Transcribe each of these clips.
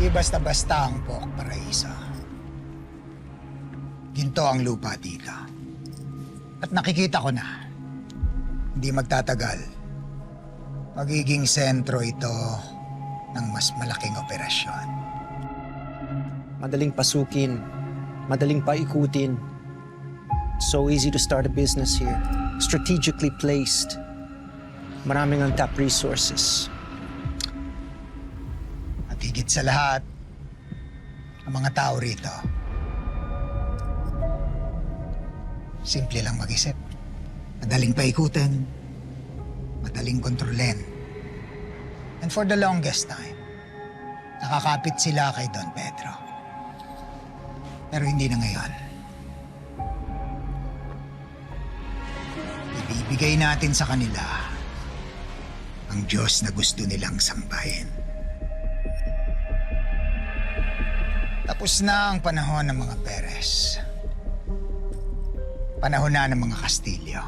Di basta-basta ang Pok Paraiso. Ginto ang lupa dito. At nakikita ko na, hindi magtatagal, magiging sentro ito ng mas malaking operasyon. Madaling pasukin, madaling paikutin. So easy to start a business here. Strategically placed. Maraming untapped resources. Higit sa lahat, ang mga tao rito, simple lang mag-isip. Madaling paikutin, madaling kontrolin. And for the longest time, nakakapit sila kay Don Pedro. Pero hindi na ngayon. Ibibigay natin sa kanila ang Diyos na gusto nilang sambahin. Tapos na ang panahon ng mga Perez. Panahon na ng mga Kastilyo.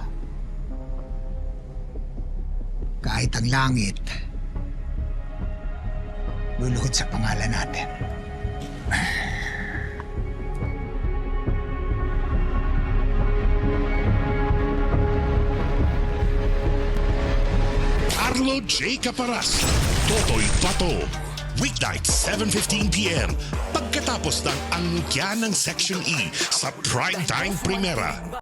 Kahit ang langit, luluhod sa pangalan natin. Arlo J. Caparas, Totoy Pato. Weeknight, 7.15pm. Pagkatapos ng angkya ng Section E sa Primetime Primera.